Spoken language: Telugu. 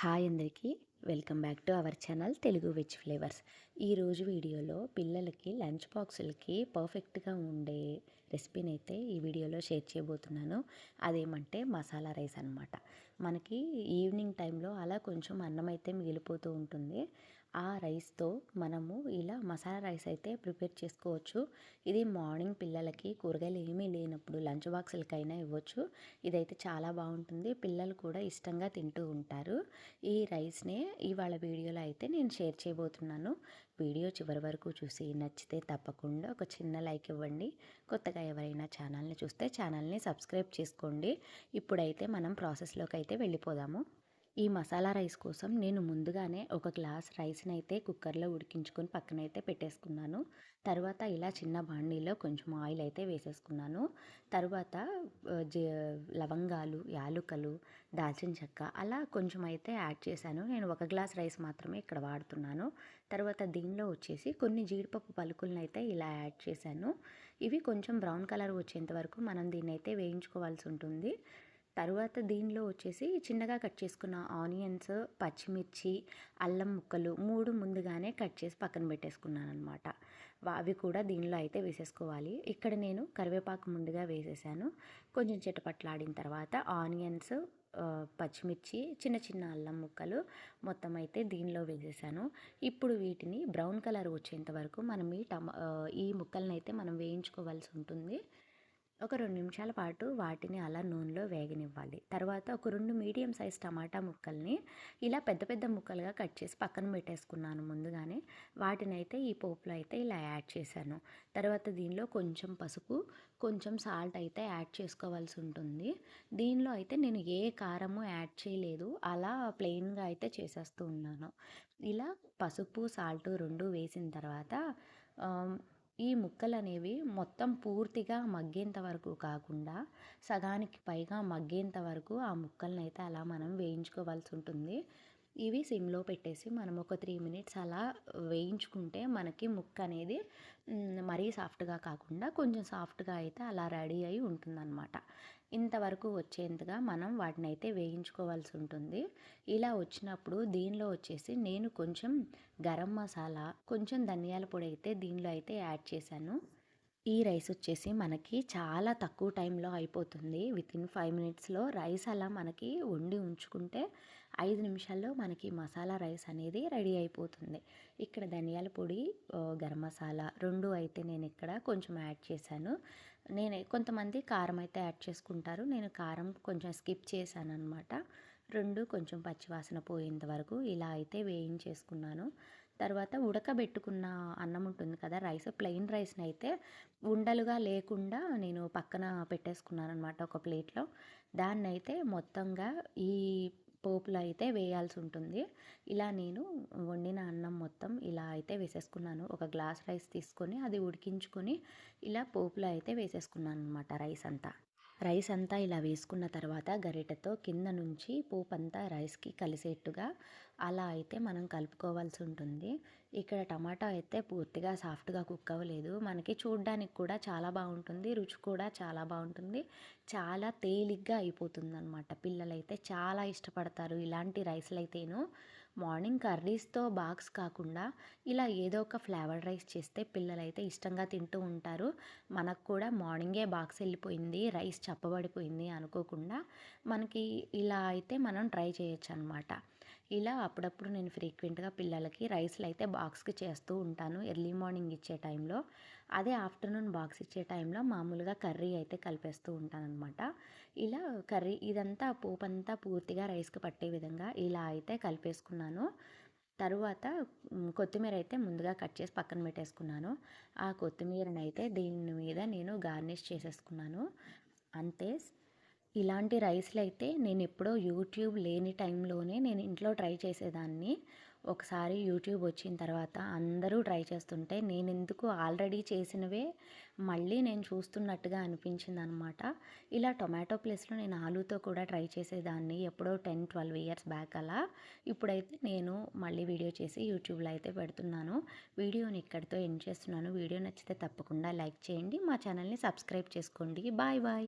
హాయ్ అందరికీ. Welcome back to our channel Telugu veg flavours. ఈరోజు వీడియోలో పిల్లలకి లంచ్ బాక్సులకి పర్ఫెక్ట్గా ఉండే రెసిపీని అయితే ఈ వీడియోలో షేర్ చేయబోతున్నాను. అదేమంటే మసాలా రైస్ అనమాట మనకి ఈవినింగ్ టైంలో అలా కొంచెం అన్నం అయితే మిగిలిపోతూ ఉంటుంది. ఆ రైస్తో మనము ఇలా మసాలా రైస్ అయితే ప్రిపేర్ చేసుకోవచ్చు. ఇది మార్నింగ్ పిల్లలకి కూరగాయలు ఏమీ లేనప్పుడు లంచ్ బాక్సులకైనా ఇవ్వచ్చు. ఇదైతే చాలా బాగుంటుంది. పిల్లలు కూడా ఇష్టంగా తింటూ ఉంటారు. ఈ రైస్నే ఇవాళ వీడియోలో అయితే నేను షేర్ చేయబోతున్నాను. వీడియో చివరి వరకు చూసి నచ్చితే తప్పకుండా ఒక చిన్న లైక్ ఇవ్వండి. కొత్తగా ఎవరైనా ఛానల్ని చూస్తే ఛానల్ని సబ్స్క్రైబ్ చేసుకోండి. ఇప్పుడైతే మనం ప్రాసెస్లోకి అయితే వెళ్ళిపోదాము. ఈ మసాలా రైస్ కోసం నేను ముందుగానే ఒక గ్లాస్ రైస్ని అయితే కుక్కర్లో ఉడికించుకొని పక్కనైతే పెట్టేసుకున్నాను. తర్వాత ఇలా చిన్న బాండీలో కొంచెం ఆయిల్ అయితే వేసేసుకున్నాను. తర్వాత లవంగాలు యాలుకలు దాల్చిన చెక్క అలా కొంచెం అయితే యాడ్ చేశాను. నేను ఒక గ్లాస్ రైస్ మాత్రమే ఇక్కడ వాడుతున్నాను. తర్వాత దీనిలో వచ్చేసి కొన్ని జీడిపప్పు పలుకులను అయితే ఇలా యాడ్ చేశాను. ఇవి కొంచెం బ్రౌన్ కలర్ వచ్చేంత వరకు మనం దీన్ని అయితే వేయించుకోవాల్సి ఉంటుంది. తర్వాత దీనిలో వచ్చేసి చిన్నగా కట్ చేసుకున్న ఆనియన్స్ పచ్చిమిర్చి అల్లం ముక్కలు మూడు ముందుగానే కట్ చేసి పక్కన పెట్టేసుకున్నాను అనమాట అవి కూడా దీనిలో అయితే వేసేసుకోవాలి. ఇక్కడ నేను కరివేపాకు ముందుగా వేసేసాను. కొంచెం చిటపట్లాడిన తర్వాత ఆనియన్స్ పచ్చిమిర్చి చిన్న చిన్న అల్లం ముక్కలు మొత్తం అయితే దీనిలో వేసేసాను. ఇప్పుడు వీటిని బ్రౌన్ కలర్ వచ్చేంత వరకు మనం ఈ టమా ఈ ముక్కలను అయితే మనం వేయించుకోవాల్సి ఉంటుంది. ఒక రెండు నిమిషాల పాటు వాటిని అలా నూనెలో వేగనివ్వాలి. తర్వాత ఒక రెండు మీడియం సైజ్ టమాటా ముక్కల్ని ఇలా పెద్ద పెద్ద ముక్కలుగా కట్ చేసి పక్కన పెట్టేసుకున్నాను ముందుగానే. వాటిని అయితే ఈ పోపులో అయితే ఇలా యాడ్ చేశాను. తర్వాత దీనిలో కొంచెం పసుపు కొంచెం సాల్ట్ అయితే యాడ్ చేసుకోవాల్సి ఉంటుంది. దీనిలో అయితే నేను ఏ కారము యాడ్ చేయలేదు. అలా ప్లెయిన్గా అయితే చేసేస్తూ ఉన్నాను. ఇలా పసుపు సాల్ట్ రెండు వేసిన తర్వాత ఈ ముక్కలు అనేవి మొత్తం పూర్తిగా మగ్గేంత వరకు కాకుండా సగానికి పైగా మగ్గేంత వరకు ఆ ముక్కలను అయితే అలా మనం వేయించుకోవాల్సి ఉంటుంది. ఇవి సిమ్లో పెట్టేసి మనం ఒక త్రీ మినిట్స్ అలా వేయించుకుంటే మనకి ముక్క అనేది మరీ సాఫ్ట్గా కాకుండా కొంచెం సాఫ్ట్గా అయితే అలా రెడీ అయి ఉంటుందన్నమాట. ఇంతవరకు వచ్చేంతగా మనం వాటిని అయితే వేయించుకోవాల్సి ఉంటుంది. ఇలా వచ్చినప్పుడు దీనిలో వచ్చేసి నేను కొంచెం గరం మసాలా కొంచెం ధనియాల పొడి అయితే దీనిలో అయితే యాడ్ చేశాను. ఈ రైస్ వచ్చేసి మనకి చాలా తక్కువ టైంలో అయిపోతుంది. విత్ ఇన్ ఫైవ్ మినిట్స్లో రైస్ అలా మనకి వండి ఉంచుకుంటే ఐదు నిమిషాల్లో మనకి మసాలా రైస్ అనేది రెడీ అయిపోతుంది. ఇక్కడ ధనియాల పొడి గరం మసాలా రెండు అయితే నేను ఇక్కడ కొంచెం యాడ్ చేశాను. నేను కొంతమంది కారం అయితే యాడ్ చేసుకుంటారు. నేను కారం కొంచెం స్కిప్ చేశాను అనమాట రెండు కొంచెం పచ్చివాసన పోయేంత వరకు ఇలా అయితే వేయించేసుకున్నాను. తర్వాత ఉడకబెట్టుకున్న అన్నం ఉంటుంది కదా రైస్ ప్లెయిన్ రైస్ని అయితే ఉండలుగా లేకుండా నేను పక్కన పెట్టేసుకున్నాను అనమాట ఒక ప్లేట్లో. దాన్ని అయితే మొత్తంగా ఈ పోపులో అయితే వేయాల్సి ఉంటుంది. ఇలా నేను వండిన అన్నం మొత్తం ఇలా అయితే వేసేసుకున్నాను. ఒక గ్లాస్ రైస్ తీసుకొని అది ఉడికించుకొని ఇలా పోపులో అయితే వేసేసుకున్నాను అనమాట రైస్ అంతా. రైస్ అంతా ఇలా వేసుకున్న తర్వాత గరిటెతో కింద నుంచి పోపు అంతా రైస్కి కలిసేట్టుగా అలా అయితే మనం కలుపుకోవాల్సి ఉంటుంది. ఇక్కడ టమాటా అయితే పూర్తిగా సాఫ్ట్గా కుక్ అవ్వలేదు. మనకి చూడడానికి కూడా చాలా బాగుంటుంది. రుచి కూడా చాలా బాగుంటుంది. చాలా తేలిగ్గా అయిపోతుంది అనమాట పిల్లలైతే చాలా ఇష్టపడతారు ఇలాంటి రైస్లు అయితేను మార్నింగ్ కర్రీస్తో బాక్స్ కాకుండా ఇలా ఏదో ఒక ఫ్లేవర్డ్ రైస్ చేస్తే పిల్లలైతే ఇష్టంగా తింటూ ఉంటారు. మనకు కూడా మార్నింగే బాక్స్ వెళ్ళిపోయింది రైస్ చప్పబడిపోయింది అనుకోకుండా మనకి ఇలా అయితే మనం ట్రై చేయొచ్చు అనమాట ఇలా అప్పుడప్పుడు నేను ఫ్రీక్వెంట్గా పిల్లలకి రైస్లు అయితే బాక్స్కి చేస్తూ ఉంటాను. ఎర్లీ మార్నింగ్ ఇచ్చే టైంలో. అదే ఆఫ్టర్నూన్ బాక్స్ ఇచ్చే టైంలో మామూలుగా కర్రీ అయితే కలిపేస్తూ ఉంటాననమాట ఇలా కర్రీ ఇదంతా పోపు అంతా పూర్తిగా రైస్కి పట్టే విధంగా ఇలా అయితే కలిపేసుకున్నాను. తరువాత కొత్తిమీర అయితే ముందుగా కట్ చేసి పక్కన పెట్టేసుకున్నాను. ఆ కొత్తిమీరని అయితే దీని మీద నేను గార్నిష్ చేసేసుకున్నాను. అంతే. ఇలాంటి రైస్లు అయితే నేను ఎప్పుడో యూట్యూబ్ లేని టైంలోనే నేను ఇంట్లో ట్రై చేసేదాన్ని. ఒకసారి యూట్యూబ్ వచ్చిన తర్వాత అందరూ ట్రై చేస్తుంటే నేను ఎందుకు ఆల్రెడీ చేసినవే? మళ్ళీ నేను చూస్తున్నట్టుగా అనిపించింది అనమాట ఇలా టొమాటో ప్లేస్లో నేను ఆలూతో కూడా ట్రై చేసేదాన్ని ఎప్పుడో టెన్ ట్వెల్వ్ ఇయర్స్ బ్యాక్ అలా. ఇప్పుడైతే నేను మళ్ళీ వీడియో చేసి యూట్యూబ్లో అయితే పెడుతున్నాను. వీడియోని ఇక్కడితో ఎండ్ చేస్తున్నాను. వీడియో నచ్చితే తప్పకుండా లైక్ చేయండి. మా ఛానల్ని సబ్స్క్రైబ్ చేసుకోండి. Bye bye.